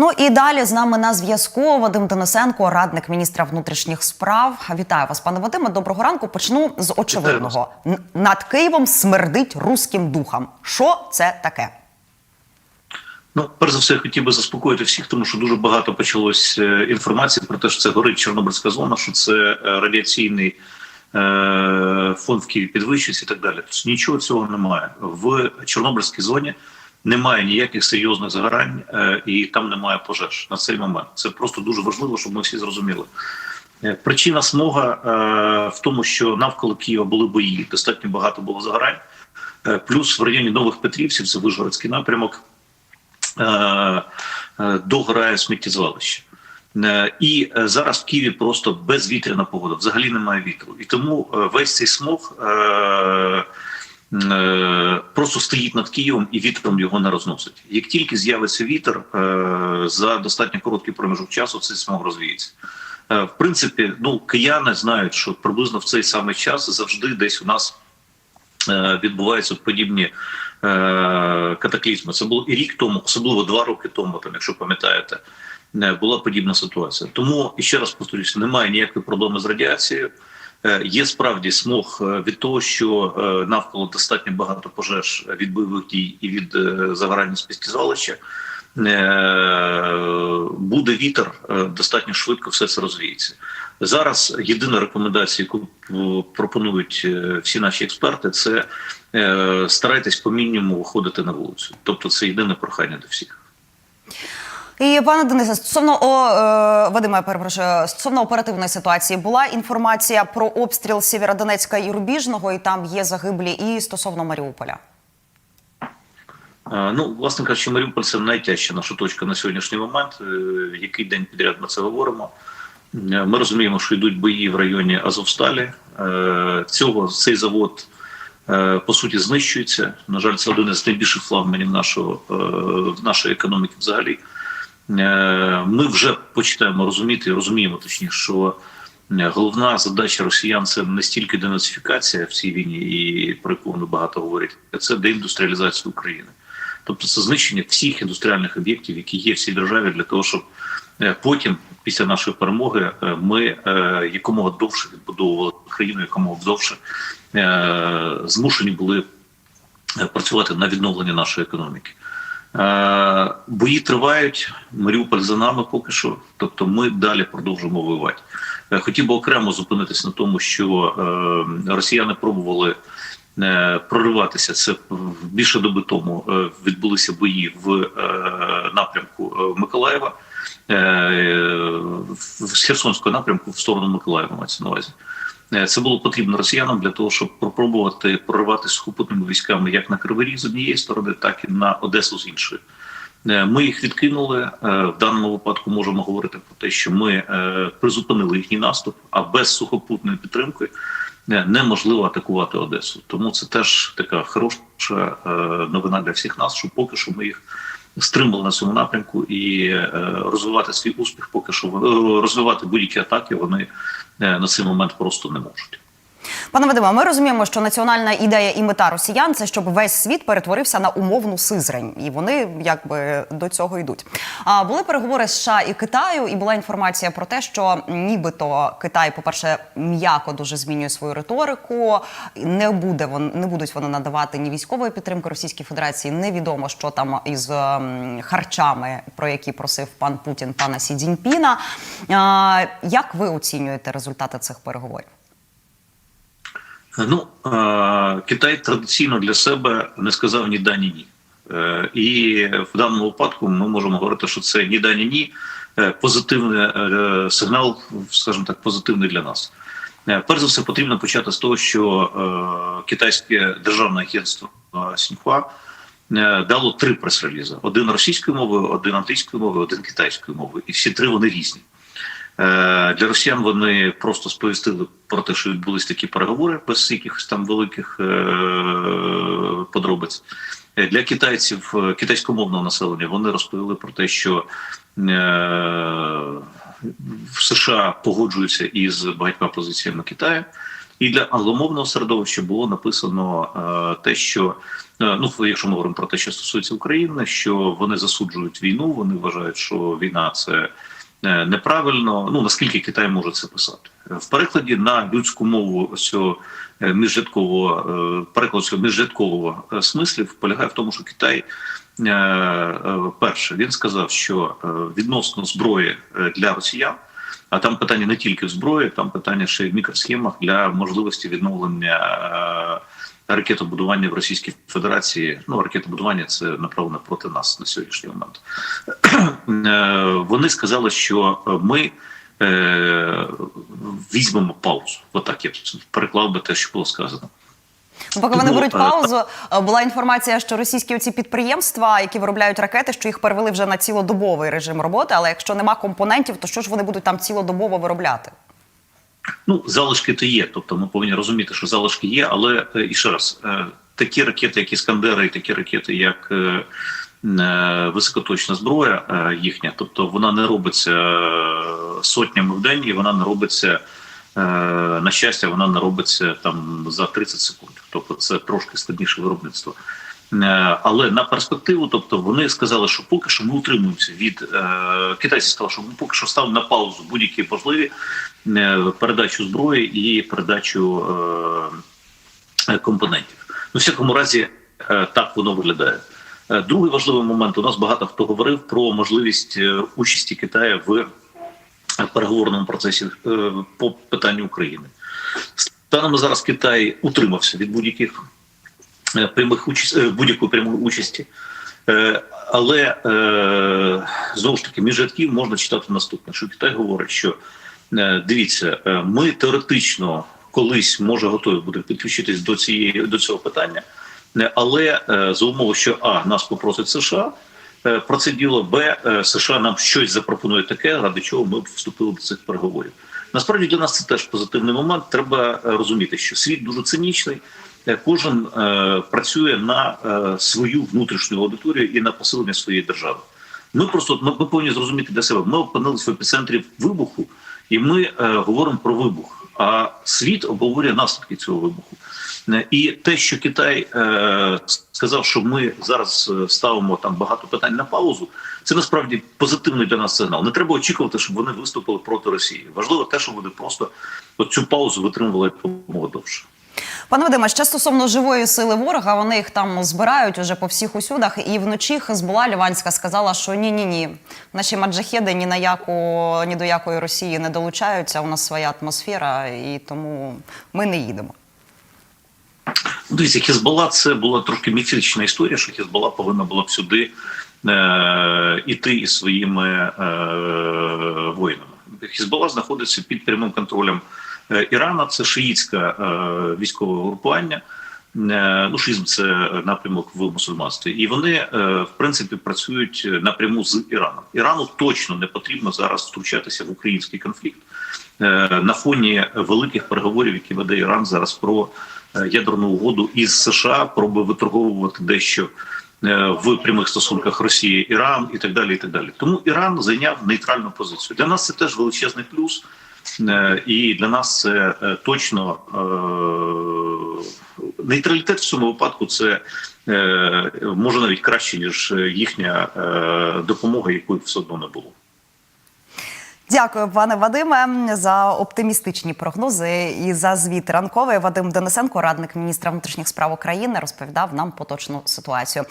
Ну і далі з нами на зв'язку Вадим Денисенко, радник міністра внутрішніх справ. Вітаю вас, пане Вадиме. Доброго ранку. Почну з очевидного. Над Києвом смердить руським духом. Що це таке? Ну, перш за все, я хотів би заспокоїти всіх, тому що дуже багато почалось е, інформації про те, що це горить Чорнобильська зона, що це е, радіаційний е, фон в Києві підвищується і так далі. Тобто нічого цього немає. В Чорнобильській зоні немає ніяких серйозних загорань е, і там немає пожеж на цей момент. Це просто дуже важливо, щоб ми всі зрозуміли. Е, Причина смога е, в тому, що навколо Києва були бої, достатньо багато було загорань. Плюс в районі Нових Петрівців, це Вижгородський напрямок, догорає сміттєзвалище. І зараз в Києві просто безвітряна погода, взагалі немає вітру. І тому весь цей смог просто стоїть над Києвом і вітром його не розносить. Як тільки з'явиться вітер, е, за достатньо короткий проміжок часу цей смог розвіється. Е, В принципі, ну кияни знають, що приблизно в цей самий час завжди десь у нас е, відбуваються подібні е, катаклізми. Це було і рік тому, особливо два роки тому, там, якщо пам'ятаєте, е, була подібна ситуація. Тому і ще раз повторюся, немає ніякої проблеми з радіацією. Е, Є справді смог е, від того, що е, навколо достатньо багато пожеж від бойових дій і від загорання спістізвалища. Е, Буде вітер, достатньо швидко все це розвіється. Зараз єдина рекомендація, яку пропонують всі наші експерти, це старайтесь по мінімуму виходити на вулицю. Тобто, це єдине прохання до всіх. І пане Денисе, стосовно о, е, Вадиме, перепрошую, стосовно оперативної ситуації, була інформація про обстріл Сєвєродонецька і Рубіжного, і там є загиблі, і стосовно Маріуполя. Е, Ну, власне кажучи, Маріуполь це найтяжча наша точка на сьогоднішній момент. Е, Який день підряд ми це говоримо. Е, Ми розуміємо, що йдуть бої в районі Азовсталі. Цього цей завод по суті знищується. На жаль, це один із найбільших флагманів нашого нашої економіки. Взагалі, ми вже починаємо розуміти, і розуміємо точніше, що е, головна задача росіян це не стільки денацифікація в цій війні, і про яку вони багато говорять, а це деіндустріалізація України. Тобто це знищення всіх індустріальних об'єктів, які є в цій державі, для того, щоб е, потім, після нашої перемоги, е, ми е, якомога довше відбудовували країну, якомога довше е, змушені були е, працювати на відновлення нашої економіки. Е, Бої тривають. Маріуполь за нами поки що. Тобто, ми далі продовжуємо воювати. Е, Хотів би окремо зупинитись на тому, що е, росіяни пробували прориватися. Це більше доби тому відбулися бої в напрямку Миколаєва, е, в Херсонського напрямку в сторону Миколаєва мається на увазі. Е, Це було потрібно росіянам для того, щоб спробувати проривати сухопутними військами як на Кривий з однієї сторони, так і на Одесу з іншої. Е, Ми їх відкинули. Е, В даному випадку можемо говорити про те, що ми е, призупинили їхній наступ, а без сухопутної підтримки е, неможливо атакувати Одесу. Тому це теж така хороша е, новина для всіх нас, що поки що ми їх стримали на цьому напрямку і е, розвивати свій успіх, поки що е, розвивати будь-які атаки вони е, на цей момент просто не можуть. Пане Вадиме, ми розуміємо, що національна ідея і мета росіян це щоб весь світ перетворився на умовну Сизрань, і вони якби до цього йдуть. А були переговори США і Китаю, і була інформація про те, що нібито Китай, по-перше, м'яко дуже змінює свою риторику. Не буде вон, не будуть вони надавати ні військової підтримки Російській Федерації. Невідомо, що там із ем, харчами, про які просив пан Путін пана Сі Цзіньпіна. А, як ви оцінюєте результати цих переговорів? Ну е, Китай традиційно для себе не сказав ні да, ні ні. Е, І в даному випадку ми можемо говорити, що це ні да, ні ні е, позитивний е, сигнал, скажімо так, позитивний для нас. Е, Перш за все, потрібно почати з того, що е, китайське державне агентство е, Сіньхуа е, дало три прес-релізи: один російською мовою, один англійською мовою, один китайською мовою, і всі три вони різні. Е, Для росіян вони просто сповістили про те, що відбулись такі переговори без якихось там великих е, подробиць. Е, Для китайців китайськомовного населення вони розповіли про те, що в США погоджуються із багатьма позиціями Китаю. І для англомовного середовища було написано те, що ну, якщо ми говоримо про те, що стосується України, що вони засуджують війну, вони вважають, що війна це неправильно. Ну наскільки Китай може це писати в перекладі на людську мову цього е, міжрядкового е, цього міжрядкового е, смислів полягає в тому, що Китай. е, е, Перше, він сказав, що е, відносно зброї е, для росіян, а там питання не тільки в зброї, там питання ще й в мікросхемах для можливості відновлення е, ракетобудування в Російській Федерації. Ну, ракетобудування це направлено проти нас на сьогоднішній момент. Е, Вони сказали, що ми е, візьмемо паузу. Отак я переклав би те, що було сказано. Ну, Поки вони беруть е, паузу, е, була інформація, що російські оці підприємства, які виробляють ракети, що їх перевели вже на цілодобовий режим роботи. Але якщо нема компонентів, то що ж вони будуть там цілодобово виробляти? Ну, залишки то є. Тобто ми повинні розуміти, що залишки є, але е, і ще раз, е, такі ракети, як Іскандери, і такі ракети, як е, високоточна зброя їхня, тобто вона не робиться сотнями в день, і вона не робиться. На щастя, вона не робиться там за 30 секунд. Тобто це трошки складніше виробництво. Е, Але на перспективу, тобто вони сказали, що поки що ми утримуємося від е, китайці сказали, що ми поки що ставимо на паузу будь-які можливі е, передачу зброї і передачу компонентів. Ну, в всякому разі, так воно виглядає. Другий важливий момент. У нас багато хто говорив про можливість участі Китаю в переговорному процесі по питанню України. Станом зараз Китай утримався від будь-яких прямих участь, е, будь-якої прямої участі. Е, Але е, знову ж таки, між рядків можна читати наступне, що Китай говорить, що е, дивіться, е, ми теоретично колись може готові будемо підключитись до цієї до цього питання, е, але е, за умови, що а нас попросить США. е, Про це діло Б е, США нам щось запропонує таке, ради чого ми вступили до цих переговорів. Насправді для нас це теж позитивний момент. Треба е, розуміти, що світ дуже цинічний. Е, Кожен е, працює на е, свою внутрішню аудиторію і на посилення своєї держави. Ми просто ми, ми повинні зрозуміти для себе. Ми опинилися в епіцентрі вибуху, і ми е, говоримо про вибух. А світ обговорює наслідки цього вибуху. Е, І те, що Китай е, сказав, що ми зараз е, ставимо там багато питань на паузу, це насправді позитивний для нас сигнал. Не треба очікувати, щоб вони виступили проти Росії. Важливо те, що вони просто цю паузу витримували якомога довше. Пане Вадиме, ще стосовно живої сили ворога, вони їх там збирають уже по всіх усюдах. І вночі Хезбула Ліванська сказала, що ні, ні, ні, наші маджахеди ні на яку ні до якої Росії не долучаються. У нас своя атмосфера, і тому ми не їдемо. Ну, Дивіться, Хізбалла це була трошки міфічна історія, що Хізбалла повинна була б сюди е, іти із своїми е, воїнами. Хізбалла знаходиться під прямим контролем Ірана. Це шиїцьке е, військове групування. Е, Ну, шизм це напрямок в мусульманстві, і вони е, в принципі працюють напряму з Іраном. Ірану точно не потрібно зараз втручатися в український конфлікт е, на фоні великих переговорів, які веде Іран зараз про е, ядерну угоду із США, пробує виторговувати дещо е, в прямих стосунках Росії, Іран і так далі. І так далі. Тому Іран зайняв нейтральну позицію. Для нас це теж величезний плюс. Е, І для нас це е, точно е, нейтралітет в цьому випадку це може навіть краще ніж їхня допомога, якої все одно не було. Дякую, пане Вадиме, за оптимістичні прогнози і за звіт ранковий. Вадим Денисенко, радник міністра внутрішніх справ України, розповідав нам поточну ситуацію.